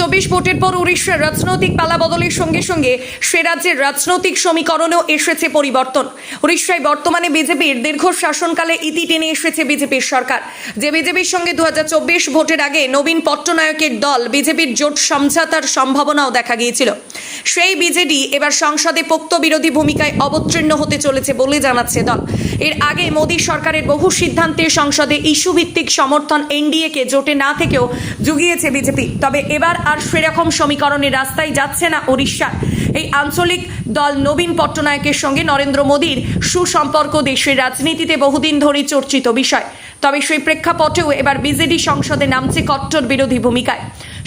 চব্বিশ ভোটের পর উড়িষ্যার রাজনৈতিক পালা বদলের সঙ্গে সঙ্গে সে রাজ্যের রাজনৈতিক সমীকরণেও এসেছে পরিবর্তন। উড়িষ্যায় বর্তমানে বিজেপির দীর্ঘ শাসনকালে ইতি টেনে এসেছে বিজেপির সরকার। যে বিজেপির সঙ্গে দু হাজার চব্বিশ ভোটের আগে নবীন পট্টনায়কের দল বিজেপির জোট সমঝাতার সম্ভাবনাও দেখা গিয়েছিল। সেই বিজেডি এবার সংসদে পোক্ত বিরোধী ভূমিকায় অবতীর্ণ হতে চলেছে বলে জানাচ্ছে দল। এর আগে মোদী সরকারের বহু সিদ্ধান্তে সংসদে ইস্যু ভিত্তিক সমর্থন এনডিএকে জোটে না থেকেও জুগিয়েছে বিজেপি। তবে এবার আর সেরকম সমীকরণের রাস্তায় যাচ্ছে না উড়িষ্যার এই আঞ্চলিক দল নবীন পট্টনায়কের সঙ্গে নরেন্দ্র মোদীর সুসম্পর্ক দেশের রাজনীতিতে বহুদিন ধরেই চর্চিত বিষয়। তবে সেই প্রেক্ষাপটেও এবার বিজেডি সংসদে নামছে কট্টর বিরোধী ভূমিকায়।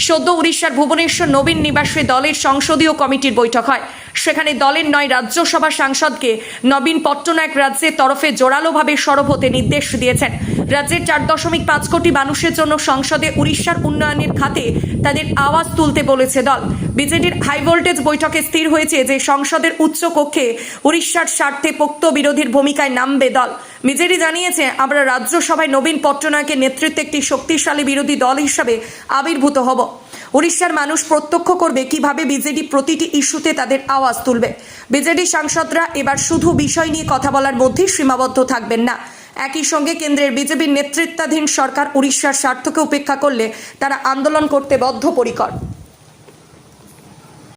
সদ্য উড়িষ্যার ভুবনেশ্বর নবীন নিবাসে দলের সংসদীয় কমিটির বৈঠক হয়। সেখানে দলের নয় রাজ্যসভা সাংসদকে নবীন পট্টনায়ক রাজ্যের তরফে জোরালোভাবে সরব হতে নির্দেশ দিয়েছেন। রাজ্যের চার দশমিক পাঁচ কোটি মানুষের জন্য সংসদে উড়িষ্যার উন্নয়নের খাতে তাদের আওয়াজ তুলতে বলেছে দল। বিজেডির হাই ভোল্টেজ বৈঠকে স্থির হয়েছে যে সংসদের উচ্চ কক্ষে উড়িষ্যার স্বার্থে পোক্ত বিরোধীর ভূমিকায় নামবে দল। বিজেডি জানিয়েছে, আমরা রাজ্যসভায় নবীন পট্টনায়কের নেতৃত্বে একটি শক্তিশালী বিরোধী দল হিসাবে আবির্ভূত হব। উড়িষ্যার মানুষ প্রত্যক্ষ করবে কীভাবে বিজেডি প্রতিটি ইস্যুতে তাদের আওয়াজ তুলবে। বিজেডি সাংসদরা এবার শুধু বিষয় নিয়ে কথা বলার মধ্যেই সীমাবদ্ধ থাকবেন না। একই সঙ্গে কেন্দ্রের বিজেপির নেতৃত্বাধীন সরকার উড়িষ্যার স্বার্থকে উপেক্ষা করলে তারা আন্দোলন করতে বদ্ধপরিকর।